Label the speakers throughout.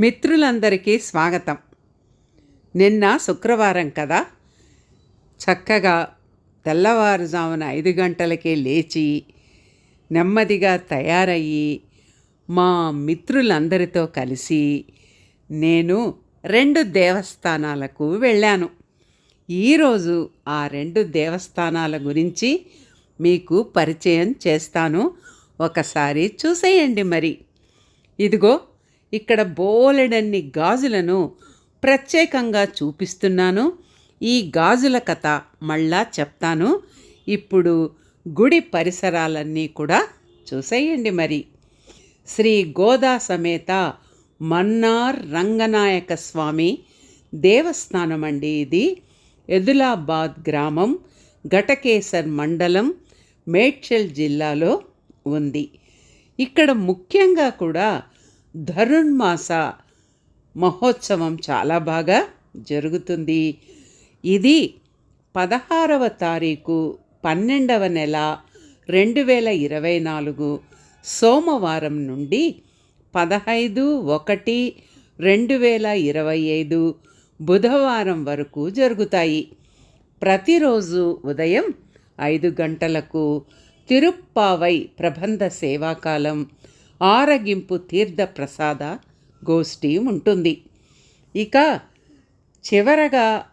Speaker 1: మిత్రులందరికీ స్వాగతం. నిన్న శుక్రవారం కదా చక్కగా తెల్లవారుజామున ఐదు గంటలకే లేచి నెమ్మదిగా తయారయ్యి మా మిత్రులందరితో కలిసి నేను రెండు దేవస్థానాలకు వెళ్ళాను. ఈరోజు ఆ రెండు దేవస్థానాల గురించి మీకు పరిచయం చేస్తాను. ఒకసారి చూసేయండి మరి. ఇదిగో ఇక్కడ బోలెడన్ని గాజులను ప్రత్యేకంగా చూపిస్తున్నాను. ఈ గాజుల కథ మళ్ళా చెప్తాను. ఇప్పుడు గుడి పరిసరాలన్నీ కూడా చూసేయండి మరి. శ్రీ గోదా సమేత మన్నార్ రంగనాయక స్వామి దేవస్థానం అండి ఇది. ఎదులాబాద్ గ్రామం ఘటకేసర్ మండలం మేడ్చల్ జిల్లాలో ఉంది. ఇక్కడ ముఖ్యంగా కూడా ధనుర్మాస మహోత్సవం చాలా బాగా జరుగుతుంది. ఇది పదహారవ తారీఖు పన్నెండవ నెల రెండు వేల ఇరవై నాలుగు సోమవారం నుండి పదహైదు ఒకటి రెండు వేల ఇరవై ఐదు బుధవారం వరకు జరుగుతాయి. ప్రతిరోజు ఉదయం ఐదు గంటలకు తిరుప్పావై ప్రబంధ సేవాకాలం ఆరగింపు తీర్థ ప్రసాద గోష్ఠి ఉంటుంది. ఇక చివరగా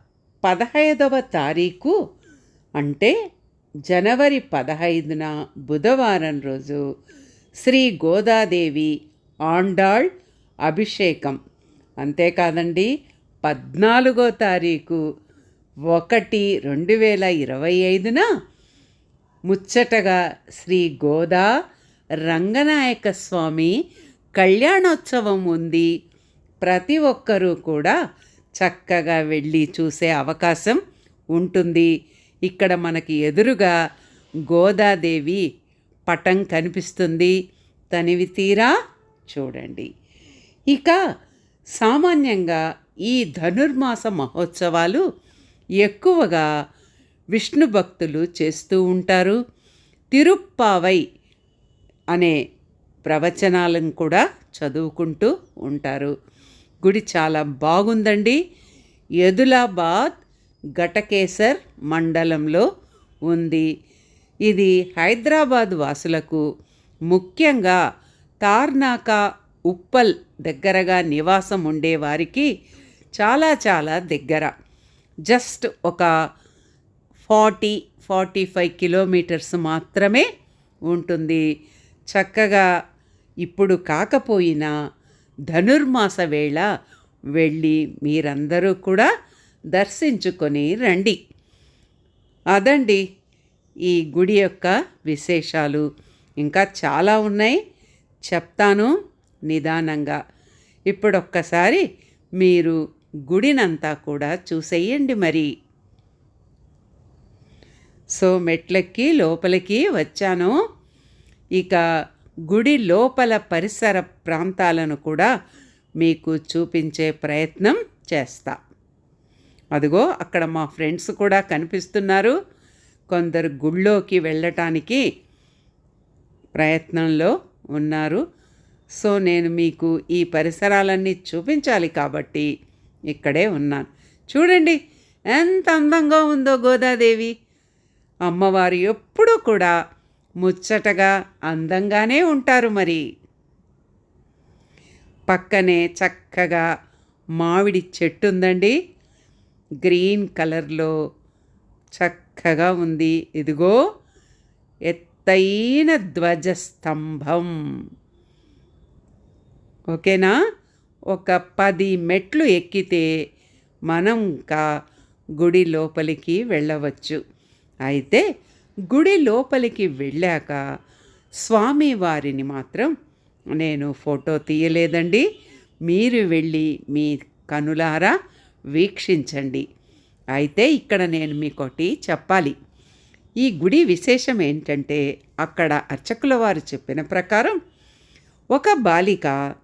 Speaker 1: పదహైదవ తారీఖు అంటే జనవరి పదహైదున బుధవారం రోజు శ్రీ గోదాదేవి ఆండాళ్ అభిషేకం. అంతేకాదండి పద్నాలుగో తారీఖు ఒకటి రెండు వేల ఇరవై ఐదున ముచ్చటగా శ్రీ గోదా రంగనాయక స్వామి కళ్యాణోత్సవం ఉంది. ప్రతి ఒక్కరూ కూడా చక్కగా వెళ్ళి చూసే అవకాశం ఉంటుంది. ఇక్కడ మనకి ఎదురుగా గోదాదేవి పటం కనిపిస్తుంది. తనివి తీరా చూడండి. ఇక సామాన్యంగా ఈ ధనుర్మాస మహోత్సవాలు ఎక్కువగా విష్ణు భక్తులు చేస్తూ ఉంటారు. తిరుప్పావై అనే ప్రవచనాలను కూడా చదువుకుంటూ ఉంటారు. గుడి చాలా బాగుందండి. ఎదులాబాద్ ఘటకేసర్ మండలంలో ఉంది. ఇది హైదరాబాద్ వాసులకు ముఖ్యంగా తార్నాక ఉప్పల్ దగ్గరగా నివాసం ఉండేవారికి చాలా చాలా దగ్గర. జస్ట్ ఒక ఫార్టీ ఫార్టీ ఫైవ్ కిలోమీటర్స్ మాత్రమే ఉంటుంది. చక్కగా ఇప్పుడు కాకపోయినా ధనుర్మాస వేళ వెళ్ళి మీరందరూ కూడా దర్శించుకొని రండి. అదండి ఈ గుడి యొక్క విశేషాలు. ఇంకా చాలా ఉన్నాయి. చెప్తాను నిదానంగా. ఇప్పుడు ఒక్కసారి మీరు గుడినంతా కూడా చూసేయండి మరి. సో మెట్లెక్కి లోపలికి వచ్చాను. ఇక గుడి లోపల పరిసర ప్రాంతాలను కూడా మీకు చూపించే ప్రయత్నం చేస్తా. అదిగో అక్కడ మా ఫ్రెండ్స్ కూడా కనిపిస్తున్నారు. కొందరు గుళ్ళోకి వెళ్ళటానికి ప్రయత్నంలో ఉన్నారు. సో నేను మీకు ఈ పరిసరాలన్నీ చూపించాలి కాబట్టి ఇక్కడే ఉన్నాను. చూడండి ఎంత అందంగా ఉందో గోదాదేవి. అమ్మవారు ఎప్పుడూ కూడా ముచ్చటగా అందంగానే ఉంటారు మరి. పక్కనే చక్కగా మామిడి చెట్టు ఉందండి గ్రీన్ కలర్లో చక్కగా ఉంది. ఇదిగో ఎత్తైన ధ్వజస్తంభం. ఓకేనా? ఒక పది మెట్లు ఎక్కితే మనం ఇంకా గుడి లోపలికి వెళ్ళవచ్చు. అయితే గుడి లోపలికి వెళ్ళాక స్వామివారిని మాత్రం నేను ఫోటో తీయలేదండి. మీరు వెళ్ళి మీ కనులారా వీక్షించండి. అయితే ఇక్కడ నేను మీకోటి చెప్పాలి. ఈ గుడి విశేషం ఏంటంటే అక్కడ అర్చకుల వారు చెప్పిన ప్రకారం ఒక బాలిక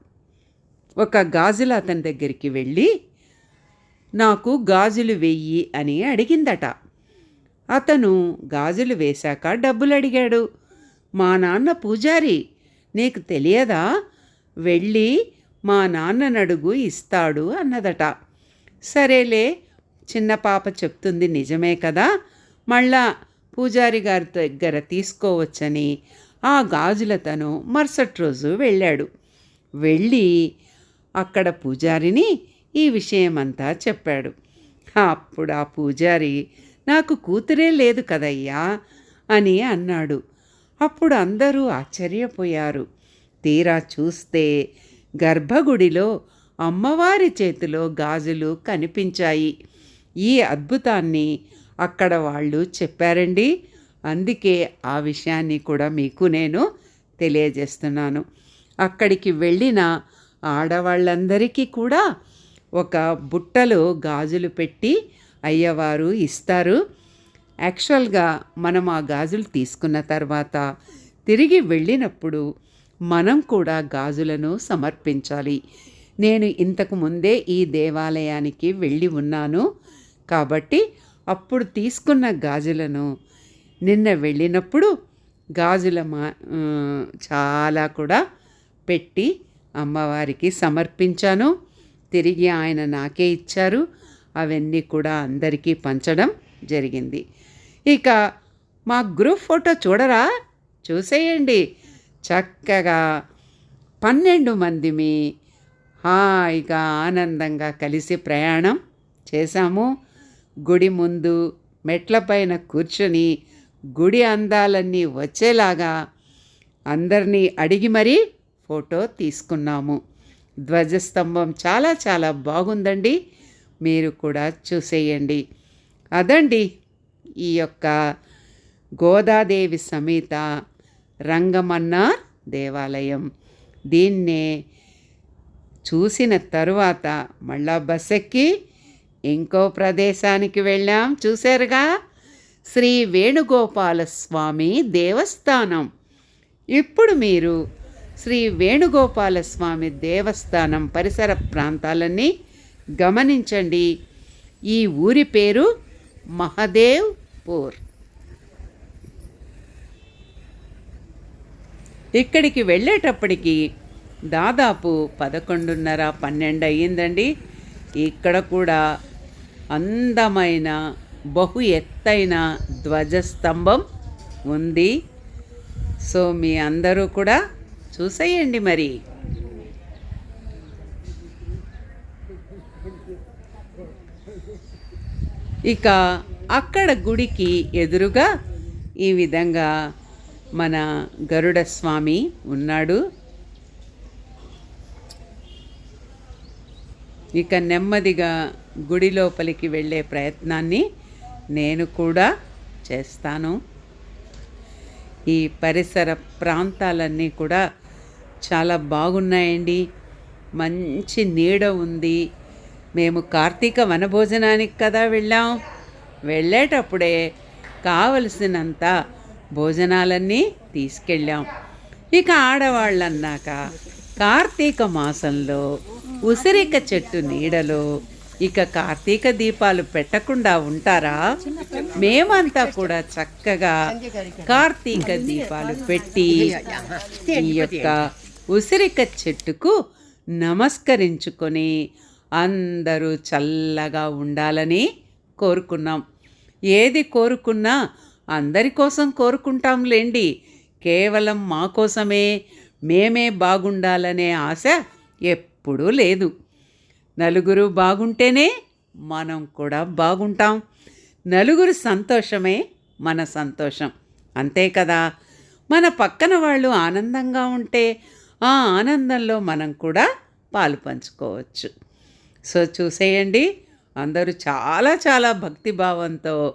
Speaker 1: ఒక గాజుల అతని దగ్గరికి వెళ్ళి నాకు గాజులు వెయ్యి అని అడిగిందట. అతను గాజులు వేశాక డబ్బులు అడిగాడు మా నాన్న పూజారి నీకు తెలియదా? వెళ్ళి మా నాన్ననడుగు ఇస్తాడు అన్నదట. సరేలే చిన్న పాప చెప్తుంది నిజమే కదా. మళ్ళా పూజారి గారి దగ్గర తీసుకోవచ్చని ఆ గాజులతను మరుసటి రోజు వెళ్ళాడు. వెళ్ళి అక్కడ పూజారిని ఈ విషయమంతా చెప్పాడు. అప్పుడు ఆ పూజారి నాకు కూతురే లేదు కదయ్యా అని అన్నాడు. అప్పుడు అందరూ ఆశ్చర్యపోయారు. తీరా చూస్తే గర్భగుడిలో అమ్మవారి చేతిలో గాజులు కనిపించాయి. ఈ అద్భుతాన్ని అక్కడ వాళ్ళు చెప్పారండి. అందుకే ఆ విషయాన్ని కూడా మీకు నేను తెలియజేస్తున్నాను. అక్కడికి వెళ్ళిన ఆడవాళ్ళందరికీ కూడా ఒక బుట్టలో గాజులు పెట్టి అయ్యవారు ఇస్తారు. యాక్చువల్గా మనం ఆ గాజులు తీసుకున్న తర్వాత తిరిగి వెళ్ళినప్పుడు మనం కూడా గాజులను సమర్పించాలి. నేను ఇంతకు ముందే ఈ దేవాలయానికి వెళ్ళి ఉన్నాను. కాబట్టి అప్పుడు తీసుకున్న గాజులను నిన్న వెళ్ళినప్పుడు గాజుల మా చాలా కూడా పెట్టి అమ్మవారికి సమర్పించాను. తిరిగి ఆయన నాకే ఇచ్చారు. అవన్నీ కూడా అందరికీ పంచడం జరిగింది. ఇక మా గ్రూప్ ఫోటో చూడరా? చూసేయండి. చక్కగా పన్నెండు మందిమి హాయిగా ఆనందంగా కలిసి ప్రయాణం చేశాము. గుడి ముందు మెట్లపైన కూర్చొని గుడి అందాలన్నీ వచ్చేలాగా అందరినీ అడిగి మరీ ఫోటో తీసుకున్నాము. ధ్వజస్తంభం చాలా చాలా బాగుందండి. మీరు కూడా చూసేయండి. అదండి ఈ యొక్క గోదాదేవి సమేత రంగమన్న దేవాలయం. దీన్నే చూసిన తరువాత మళ్ళా బస్ ఎక్కి ఇంకో ప్రదేశానికి వెళ్ళాం. చూశారుగా? శ్రీ వేణుగోపాల స్వామి దేవస్థానం. ఇప్పుడు మీరు శ్రీ వేణుగోపాల స్వామి దేవస్థానం పరిసర ప్రాంతాలన్నీ గమనించండి. ఈ ఊరి పేరు మహదేవ్ పూర్. ఇక్కడికి వెళ్ళేటప్పటికి దాదాపు పదకొండున్నర పన్నెండు అయ్యిందండి. ఇక్కడ కూడా అందమైన బహు ఎత్తైన ధ్వజస్తంభం ఉంది. సో మీ అందరూ కూడా చూసేయండి మరి. ఇక అక్కడ గుడికి ఎదురుగా ఈ విధంగా మన గరుడ స్వామి ఉన్నాడు. ఇక నెమ్మదిగా గుడి లోపలికి వెళ్ళే ప్రయత్నాన్ని నేను కూడా చేస్తాను. ఈ పరిసర ప్రాంతాలన్నీ కూడా చాలా బాగున్నాయండి. మంచి నీడ ఉంది. మేము కార్తీక వనభోజనానికి కదా వెళ్ళాం. వెళ్ళేటప్పుడే కావలసినంత భోజనాలన్నీ తీసుకెళ్ళాం. ఇక ఆడవాళ్ళన్నాక కార్తీక మాసంలో ఉసిరిక చెట్టు నీడలో ఇక కార్తీక దీపాలు పెట్టకుండా ఉంటారా? మేమంతా కూడా చక్కగా కార్తీక దీపాలు పెట్టి ఈ యొక్క ఉసిరిక చెట్టుకు నమస్కరించుకొని అందరూ చల్లగా ఉండాలని కోరుకున్నాం. ఏది కోరుకున్నా అందరి కోసం కోరుకుంటాంలేండి. కేవలం మా కోసమే మేమే బాగుండాలనే ఆశ ఎప్పుడూ లేదు. నలుగురు బాగుంటేనే మనం కూడా బాగుంటాం. నలుగురు సంతోషమే మన సంతోషం. అంతే కదా? మన పక్కన వాళ్ళు ఆనందంగా ఉంటే ఆ ఆనందంలో మనం కూడా పాలు పంచుకోవచ్చు. సో చూసేయండి. అందరూ చాలా చాలా భక్తిభావంతో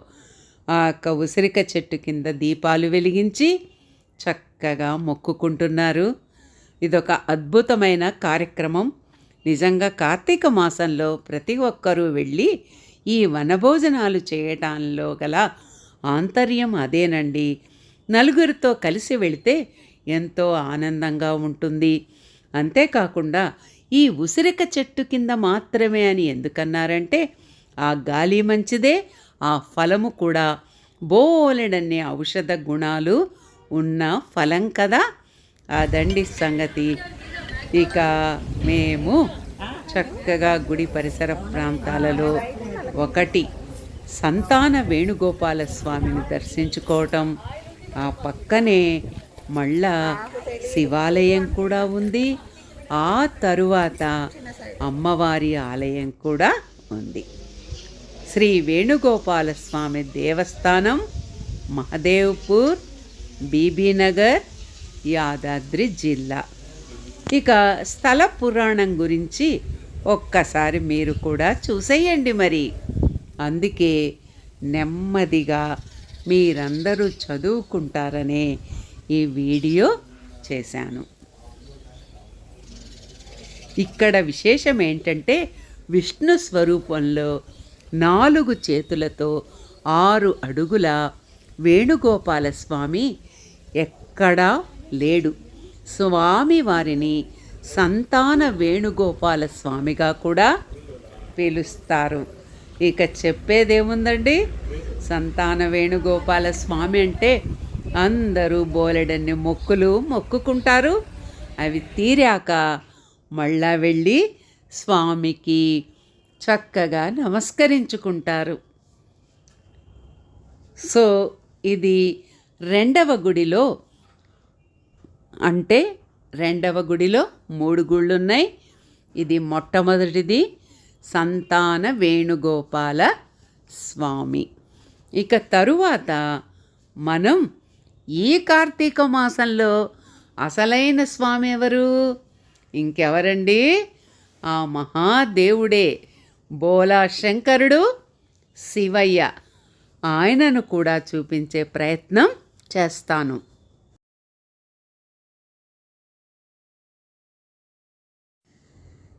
Speaker 1: ఆ యొక్క ఉసిరిక చెట్టు కింద దీపాలు వెలిగించి చక్కగా మొక్కుకుంటున్నారు. ఇదొక అద్భుతమైన కార్యక్రమం. నిజంగా కార్తీక మాసంలో ప్రతి ఒక్కరూ వెళ్ళి ఈ వనభోజనాలు చేయటంలో గల ఆంతర్యం అదేనండి. నలుగురితో కలిసి వెళితే ఎంతో ఆనందంగా ఉంటుంది. అంతేకాకుండా ఈ ఉసిరిక చెట్టు కింద మాత్రమే అని ఎందుకన్నారంటే ఆ గాలి మంచిదే ఆ ఫలము కూడా. బోలెడన్ని ఔషధ గుణాలు ఉన్న ఫలం కదా. అదండి సంగతి. ఇక మేము చక్కగా గుడి పరిసర ప్రాంతాలలో ఒకటి సంతాన వేణుగోపాల స్వామిని దర్శించుకోవటం. ఆ పక్కనే మళ్ళా శివాలయం కూడా ఉంది. ఆ తరువాత అమ్మవారి ఆలయం కూడా ఉంది. శ్రీ వేణుగోపాల స్వామి దేవస్థానం మహదేవ్పూర్ బీబీనగర్ యాదాద్రి జిల్లా. ఇక స్థల పురాణం గురించి ఒక్కసారి మీరు కూడా చూసేయండి మరి. అందుకే నెమ్మదిగా మీరందరూ చదువుకుంటారనే ఈ వీడియో చేశాను. ఇక్కడ విశేషం ఏంటంటే విష్ణు స్వరూపంలో నాలుగు చేతులతో ఆరు అడుగుల వేణుగోపాల స్వామి ఎక్కడా లేడు. స్వామి వారిని సంతాన వేణుగోపాల స్వామిగా కూడా పిలుస్తారు. ఇక చెప్పేదేముందండి? సంతాన వేణుగోపాల స్వామి అంటే అందరూ బోలెడన్ని మొక్కులు మొక్కుకుంటారు. అవి తీరాక మళ్ళా వెళ్ళి స్వామికి చక్కగా నమస్కరించుకుంటారు. సో ఇది రెండవ గుడిలో అంటే రెండవ గుడిలో మూడు గుళ్ళు ఉన్నాయి ఇది మొట్టమొదటిది సంతాన వేణుగోపాల స్వామి. ఇక తరువాత మనం ఈ కార్తీక మాసంలో అసలైన స్వామి ఎవరు? ఇంకెవరండి? ఆ మహాదేవుడే. బోలా శంకరుడు శివయ్య. ఆయనను కూడా చూపించే ప్రయత్నం చేస్తాను.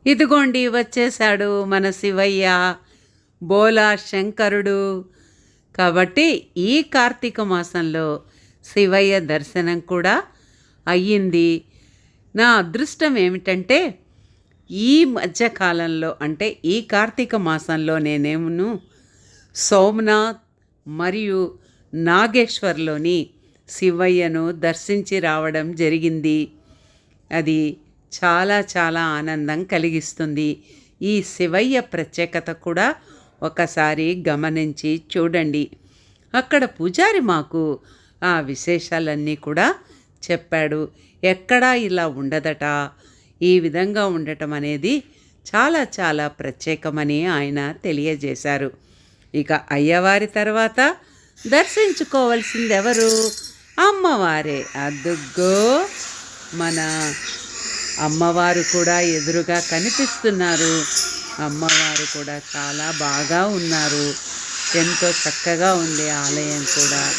Speaker 1: ఇదిగోండి వచ్చేశాడు మన శివయ్య బోలా శంకరుడు. కాబట్టి ఈ కార్తీక మాసంలో శివయ్య దర్శనం కూడా అయ్యింది. నా అదృష్టం ఏమిటంటే ఈ మధ్యకాలంలో అంటే ఈ కార్తీక మాసంలో నేనేమును సోమనాథ్ మరియు నాగేశ్వర్లోని శివయ్యను దర్శించి రావడం జరిగింది. అది చాలా చాలా ఆనందం కలిగిస్తుంది. ఈ శివయ్య ప్రత్యేకత కూడా ఒకసారి గమనించి చూడండి. అక్కడ పూజారి మాకు ఆ విశేషాలన్నీ కూడా చెప్పాడు. ఎక్కడా ఇలా ఉండదట. ఈ విధంగా ఉండటం అనేది చాలా చాలా ప్రత్యేకమని ఆయన తెలియజేశారు. ఇక అయ్యవారి తర్వాత దర్శించుకోవలసిందెవరు? అమ్మవారే. అదుగ్గో మన అమ్మవారు కూడా ఎదురుగా కనిపిస్తున్నారు. అమ్మవారు కూడా చాలా బాగా ఉన్నారు. ఎంతో చక్కగా ఉంది ఆలయం కూడా.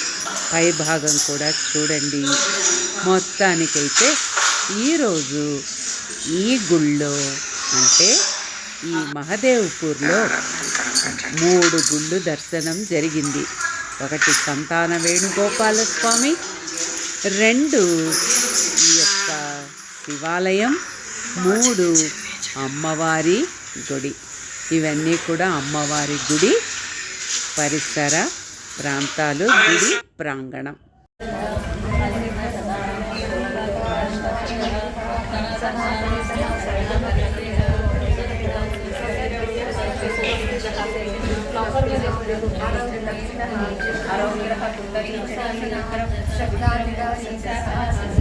Speaker 1: పై భాగం కూడా చూడండి. మొత్తానికైతే ఈరోజు ఈ గుళ్ళో అంటే ఈ మహదేవ్పూర్లో మూడు గుళ్ళు దర్శనం జరిగింది. ఒకటి సంతాన వేణుగోపాల స్వామి రెండు ఈ యొక్క శివాలయం మూడు అమ్మవారి గుడి. ఇవన్నీ కూడా అమ్మవారి గుడి పరిసర ప్రాంతాలు గుడి ప్రాంగణం.
Speaker 2: ఆత్మయోగి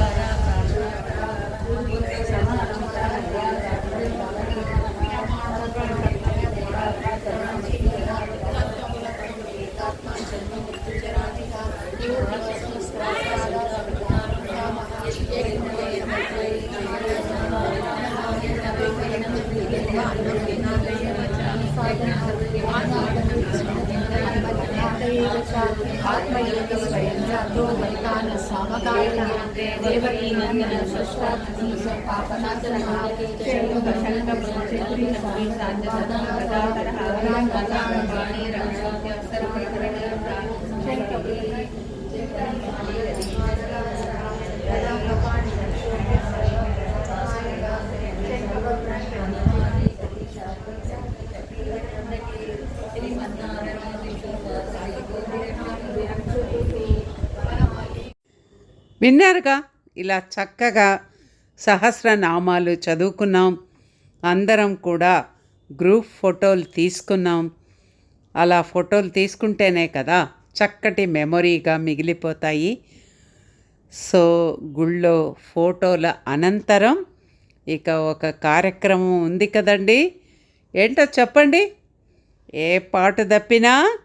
Speaker 2: आत्मयोगस्वयञ्जातोमलितान् स्वामकारिणाम् देवकीनन्दनं सृष्टात्मसपापनाशनहाकेतशङ्गभषङ्गप्रचतुरिणसमीताञ्जनागताकराणां गतां बाणे
Speaker 1: విన్నారుగా? ఇలా చక్కగా సహస్రనామాలు చదువుకున్నాం. అందరం కూడా గ్రూప్ ఫోటోలు తీసుకున్నాం. అలా ఫోటోలు తీసుకుంటేనే కదా చక్కటి మెమొరీగా మిగిలిపోతాయి. సో గుళ్ళో ఫోటోల అనంతరం ఇక ఒక కార్యక్రమం ఉంది కదండి. ఏంటో చెప్పండి? ఏ పాటు తప్పినా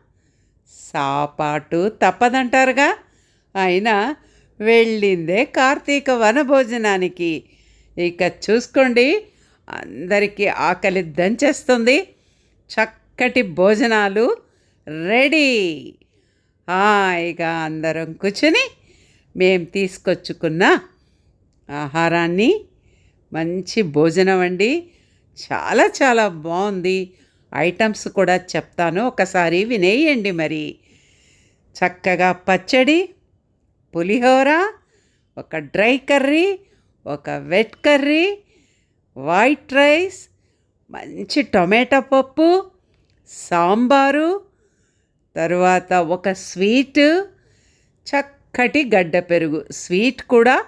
Speaker 1: సాపాటు తప్పదంటారుగా? అయినా వెళ్ళిందే కార్తీక వనభోజనానికి. ఇక చూసుకోండి అందరికీ ఆకలి దంచేస్తుంది. చక్కటి భోజనాలు రెడీ. హాయిగా అందరం కూర్చుని మేము తీసుకొచ్చుకున్న ఆహారాన్ని మంచి భోజనం అండి. చాలా చాలా బాగుంది. ఐటమ్స్ కూడా చెప్తాను ఒకసారి వినేయండి మరి. చక్కగా పచ్చడి పులిహోర ఒక డ్రై కర్రీ ఒక వెట్ కర్రీ వైట్ రైస్ మంచి టొమాటో పప్పు సాంబారు తరువాత ఒక స్వీట్ చక్కటి గడ్డ పెరుగు. స్వీట్ కూడా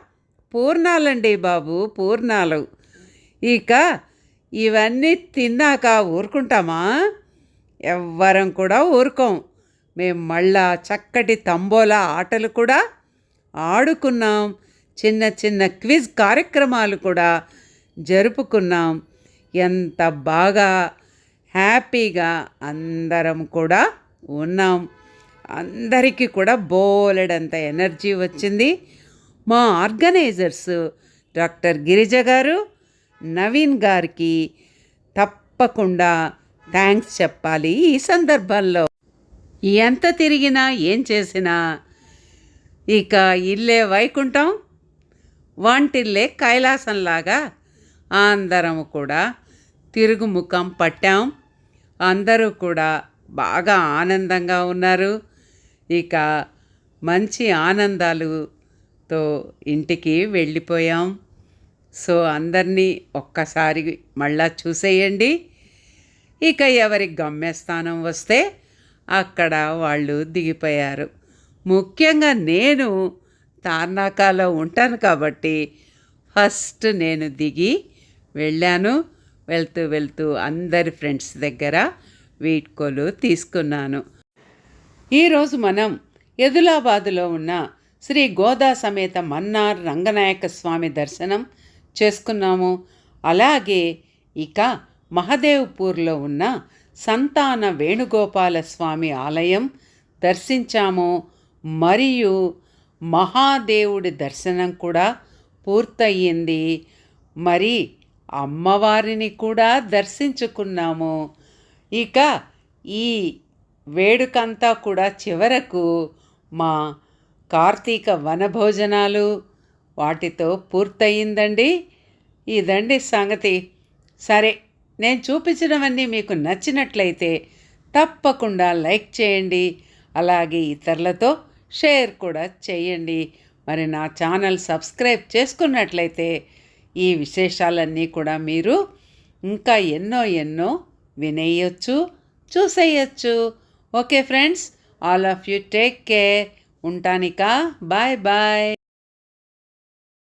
Speaker 1: పూర్ణాలండి బాబు పూర్ణాలు. ఇక ఇవన్నీ తిన్నాక ఊరుకుంటామా? ఎవ్వరం కూడా ఊరుకోం. మేము మళ్ళా చక్కటి తంబోలా ఆటలు కూడా ఆడుకున్నాం. చిన్న చిన్న క్విజ్ కార్యక్రమాలు కూడా జరుపుకున్నాం. ఎంత బాగా హ్యాపీగా అందరం కూడా ఉన్నాం. అందరికీ కూడా బోలెడంత ఎనర్జీ వచ్చింది. మా ఆర్గనైజర్స్ డాక్టర్ గిరిజ గారు నవీన్ గారికి తప్పకుండా థ్యాంక్స్ చెప్పాలి ఈ సందర్భంలో. ఎంత తిరిగినా ఏం చేసినా ఇక ఇల్లే వైకుంఠం వంటిల్లే కైలాసంలాగా అందరం కూడా తిరుగుముఖం పట్టాం. అందరూ కూడా బాగా ఆనందంగా ఉన్నారు. ఇక మంచి ఆనందాలుతో ఇంటికి వెళ్ళిపోయాం. సో అందరినీ ఒక్కసారి మళ్ళా చూసేయండి. ఇక ఎవరి గమ్యస్థానం వస్తే అక్కడ వాళ్ళు దిగిపోయారు. ముఖ్యంగా నేను తార్నాకాలో ఉంటాను కాబట్టి ఫస్ట్ నేను దిగి వెళ్ళాను. వెళ్తూ వెళ్తూ అందరి ఫ్రెండ్స్ దగ్గర వీడ్కోలు తీసుకున్నాను. ఈరోజు మనం ఎదులాబాదులో ఉన్న శ్రీ గోదా సమేత మన్నార్ రంగనాయక స్వామి దర్శనం చేసుకున్నాము. అలాగే ఇక మహదేవ్పూర్లో ఉన్న సంతాన వేణుగోపాల స్వామి ఆలయం దర్శించాము. మరియు మహాదేవుడి దర్శనం కూడా పూర్తయింది. మరి అమ్మవారిని కూడా దర్శించుకున్నాము. ఇక ఈ వేడుకంతా కూడా చివరకు మా కార్తీక వనభోజనాలు వాటితో పూర్తయిందండి. ఇదండి సంగతి. సరే నేను చూపించినవన్నీ మీకు నచ్చినట్లయితే తప్పకుండా లైక్ చేయండి. అలాగే ఇతరులతో షేర్ కూడా చేయండి. మరి నా ఛానల్ సబ్స్క్రైబ్ చేసుకున్నట్లయితే ఈ విశేషాలన్నీ కూడా మీరు ఇంకా ఎన్నో ఎన్నో వినేయచ్చు చూసేయచ్చు. Okay friends all of you take care. ఉంటానికా? Bye bye.